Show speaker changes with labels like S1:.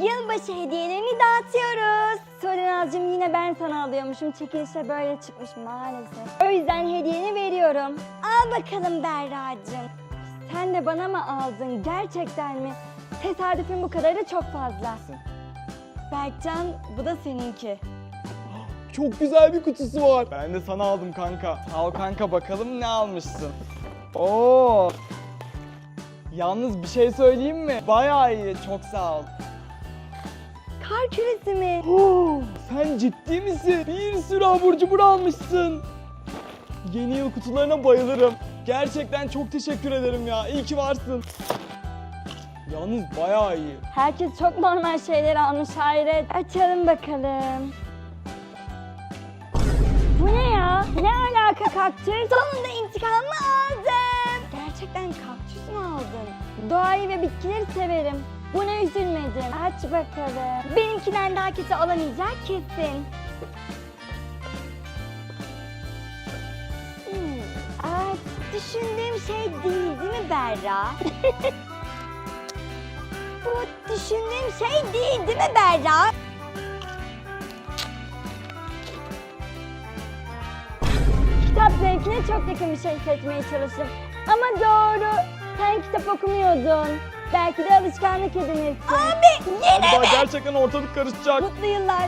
S1: Yılbaşı hediyelerini dağıtıyoruz. Solinazcığım yine ben sana alıyormuşum. Çekilişe böyle çıkmış maalesef. O yüzden hediyeni veriyorum. Al bakalım Berra'cığım. Sen de bana mı aldın? Gerçekten mi? Tesadüfün bu kadarı çok fazla. Berkcan bu da seninki.
S2: Çok güzel bir kutusu var. Ben de sana aldım kanka. Sağ ol kanka bakalım ne almışsın. Oo. Yalnız bir şey söyleyeyim mi? Bayağı iyi. Çok sağ ol.
S1: Kar küresi mi?
S2: Oo, Sen ciddi misin? Bir sürü abur cubur almışsın. Yeni yıl kutularına bayılırım. Gerçekten çok teşekkür ederim ya. İyi ki varsın. Yalnız bayağı iyi.
S1: Herkes çok normal şeyler almış hayret. Açalım bakalım. Bu ne ya? Ne alaka kaktüs? Sonunda intikamımı aldım. Doğayı ve bitkileri severim. Buna üzülmedim. Aç bakalım. Benimkinden daha kötü olamayacak kesin. Hmm. Aa, düşündüğüm şey değil değil mi Berra? Bu düşündüğüm şey değil değil mi Berra? Kitap zevkine çok yakın bir şey seçmeye çalıştım. Ama doğru. Sen kitap okumuyordun. Belki de alışkanlık edinirsin. Abi
S2: Galiba gerçekten ortalık karışacak.
S1: Mutlu yıllar.